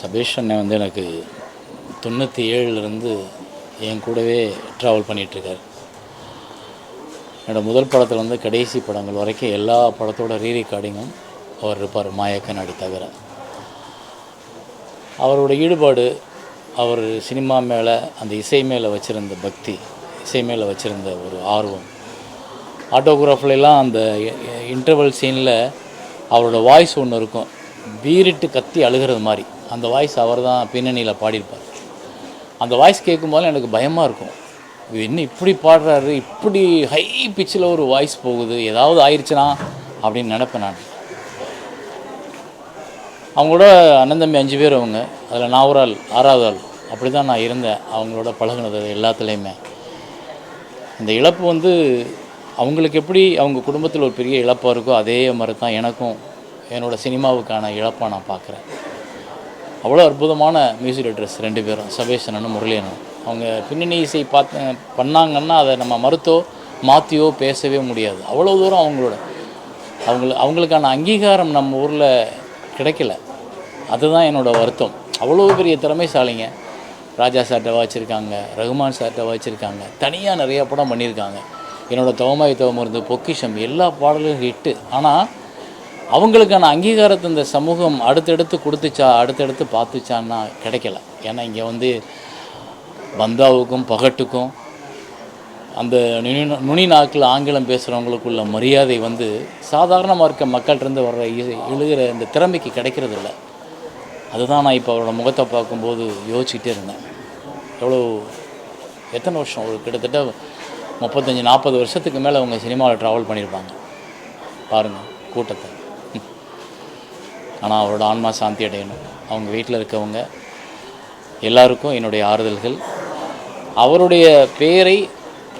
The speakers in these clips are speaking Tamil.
சபேஷ் அண்ணன் வந்து எனக்கு தொண்ணூற்றி ஏழுலேருந்து என் கூடவே ட்ராவல் பண்ணிகிட்ருக்கார் என்னோடய முதல் படத்தில் வந்து கடைசி படங்கள் வரைக்கும் எல்லா படத்தோட ரீ ரெக்கார்டிங்கும் அவர் இருப்பார் மாயக்கண்ணாடி தவிர. அவரோட ஈடுபாடு அவர் சினிமா மேலே அந்த இசை மேலே வச்சுருந்த பக்தி இசை மேலே வச்சுருந்த ஒரு ஆர்வம் ஆட்டோகிராஃப்லாம் அந்த இன்டர்வல் சீனில் அவரோட வாய்ஸ் ஒன்று இருக்கும். வீரிட்டு கத்தி அழுகிறது மாதிரி. அந்த வாய்ஸ் அவர் தான் பின்னணியில் பாடியிருப்பார். அந்த வாய்ஸ் கேட்கும்போது எனக்கு பயமாக இருக்கும். என்ன இப்படி பாடுறாரு? இப்படி ஹை பிச்சில் ஒரு வாய்ஸ் போகுது. ஏதாவது ஆயிடுச்சுனா அப்படின்னு நினப்பேன் நான். அவங்களோட அண்ணன் தம்பி அஞ்சு பேர் அவங்க. அதில் நான் ஒரு ஆள் ஆறாவது ஆள். அப்படி தான் நான் இருந்தேன். அவங்களோட பழகுனது எல்லாத்துலேயுமே. இந்த இழப்பு வந்து அவங்களுக்கு எப்படி அவங்க குடும்பத்தில் ஒரு பெரிய இழப்பாக இருக்கோ அதே மாதிரி தான் எனக்கும் என்னோடய சினிமாவுக்கான இழப்பாக நான் பார்க்குறேன் அவ்வளோ அற்புதமான மியூசிக் டைரக்டர்ஸ் ரெண்டு பேரும் சபேஷ் அண்ணனும் முரளி அண்ணனும் அவங்க பின்னணி இசை பார்த்து பண்ணாங்கன்னா அதை நம்ம மறுத்தோ மாற்றியோ பேசவே முடியாது. அவ்வளோ தூரம் அவங்களோட அவங்கள அவங்களுக்கான அங்கீகாரம் நம்ம ஊரில் கிடைக்கல. அதுதான் என்னோடய வருத்தம். அவ்வளோ பெரிய திறமைசாலிங்க. ராஜா சார்ட்ட வச்சுருக்காங்க ரகுமான் சார்ட்ட வச்சுருக்காங்க தனியாக நிறையா படம் பண்ணியிருக்காங்க. என்னோட தவமாய் தவம் இருந்து பொக்கிஷம் எல்லா பாடலும் ஹிட்டு ஆனால் அவங்களுக்கான அங்கீகாரத்தை இந்த சமூகம் அடுத்தடுத்து கொடுத்துச்சா அடுத்தடுத்து பார்த்துச்சான்னா கிடைக்கல. ஏன்னா இங்கே வந்து பந்தாவுக்கும் பகட்டுக்கும் அந்த நுனி நுனி நாக்கில் ஆங்கிலம் பேசுகிறவங்களுக்குள்ள மரியாதை வந்து சாதாரணமாக இருக்க மக்கள்கிட்டருந்து வர்ற இ- எழுகிற இந்த திறமைக்கு கிடைக்கிறது இல்லை அதுதான் நான் இப்போ அவரோட முகத்தை பார்க்கும்போது யோசிச்சுட்டே இருந்தேன். எவ்வளோ எத்தனை வருஷம்? ஒரு கிட்டத்தட்ட முப்பத்தஞ்சு நாற்பது வருஷத்துக்கு மேலே அவங்க சினிமாவில் ட்ராவல் பண்ணியிருப்பாங்க. பாருங்கள் கூட்டத்தை. ஆனால் அவரோட ஆன்மா சாந்தி அடையணும். அவங்க வீட்டில் இருக்கவங்க எல்லாருக்கும் என்னுடைய ஆறுதல்கள். அவருடைய பேரை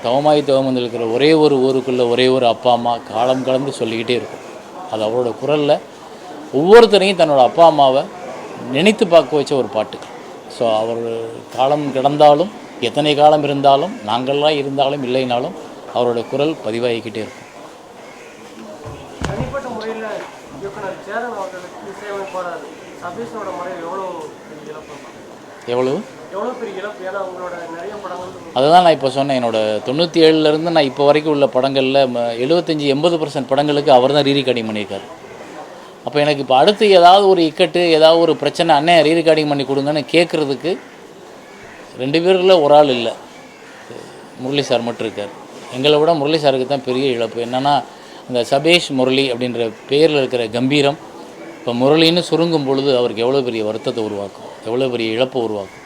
தவமாய் தவமந்து இருக்கிற ஒரே ஒரு ஊருக்குள்ளே ஒரே ஒரு அப்பா அம்மா காலம் கலந்து சொல்லிக்கிட்டே இருக்கும். அது அவரோட குரலில் ஒவ்வொருத்தரையும் தன்னோட அப்பா அம்மாவை நினைத்து பார்க்க வச்ச ஒரு பாட்டு. ஸோ அவர் காலம் கிடந்தாலும் எத்தனை காலம் இருந்தாலும் நாங்கள்லாம் இருந்தாலும் இல்லைனாலும் அவரோட குரல் பதிவாகிக்கிட்டே இருக்கும். தனிப்பட்ட முறையில் இயக்குனர் சேரன் அவர்களுக்கு இசையமைப்பாளர் சபீஷோட முறை எவ்வளோ இழப்பு? எவ்வளவு? எவ்வளோ அதுதான் நான் இப்போ சொன்னேன் என்னோட தொண்ணூற்றி ஏழுலேருந்து நான் இப்போ வரைக்கும் உள்ள படங்களில் எழுபத்தஞ்சி எண்பது பர்சன்ட் படங்களுக்கு அவர் தான் ரீரிகார்டிங் பண்ணியிருக்காரு. அப்போ எனக்கு இப்போ அடுத்து ஏதாவது ஒரு இக்கட்டு ஏதாவது ஒரு பிரச்சனை அண்ணே ரீரிகார்டிங் பண்ணி கொடுங்கன்னு கேட்குறதுக்கு ரெண்டு பேரில் ஒரு ஆள் இல்லை. முரளி சார் மட்டும் இருக்கார். எங்களை விட முரளி சாருக்கு தான் பெரிய இழப்பு. என்னென்னா இந்த சபேஷ் முரளி அப்படின்ற பேரில் இருக்கிற கம்பீரம் இப்போ முரளின்னு சுருங்கும் பொழுது அவருக்கு எவ்வளோ பெரிய வருத்தத்தை உருவாக்கும் எவ்வளோ பெரிய இழப்பை உருவாக்கும்.